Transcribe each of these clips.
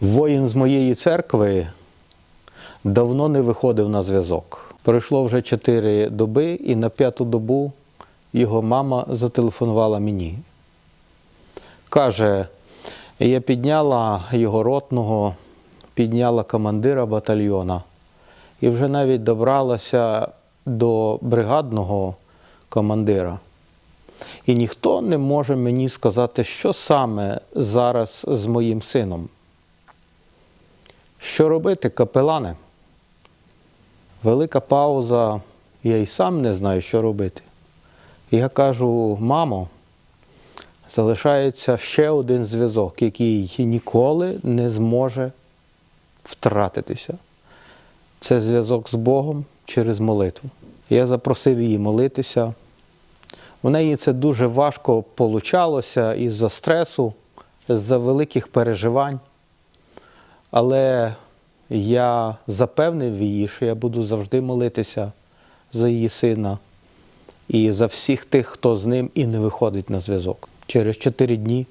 Воїн з моєї церкви давно не виходив на зв'язок. Пройшло вже чотири доби, і на п'яту добу його мама зателефонувала мені. Каже, я підняла його ротного, підняла командира батальйона і вже навіть добралася до бригадного командира. І ніхто не може мені сказати, що саме зараз з моїм сином. Що робити, капелане? Велика пауза, я і сам не знаю, що робити. Я кажу, мамо, залишається ще один зв'язок, який ніколи не зможе втратитися. Це зв'язок з Богом через молитву. Я запросив її молитися. У неї це дуже важко получалося із-за стресу, з-за великих переживань. Але я запевнив її, що я буду завжди молитися за її сина і за всіх тих, хто з ним і не виходить на зв'язок. Через чотири дні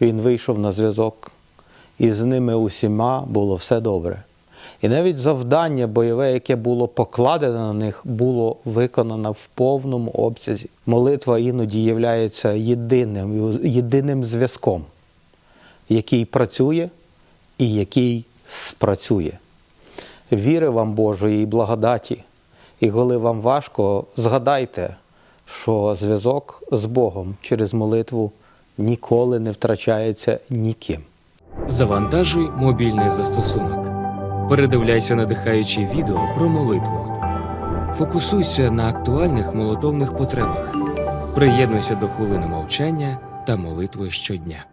він вийшов на зв'язок, і з ними усіма було все добре. І навіть завдання бойове, яке було покладено на них, було виконано в повному обсязі. Молитва іноді є єдиним, єдиним зв'язком, який працює і який спрацює. Віри вам Божої і благодаті. І коли вам важко, згадайте, що зв'язок з Богом через молитву ніколи не втрачається ніким. Завантажуй мобільний застосунок. Передивляйся надихаючі відео про молитву. Фокусуйся на актуальних молитовних потребах. Приєднуйся до хвилини мовчання та молитви щодня.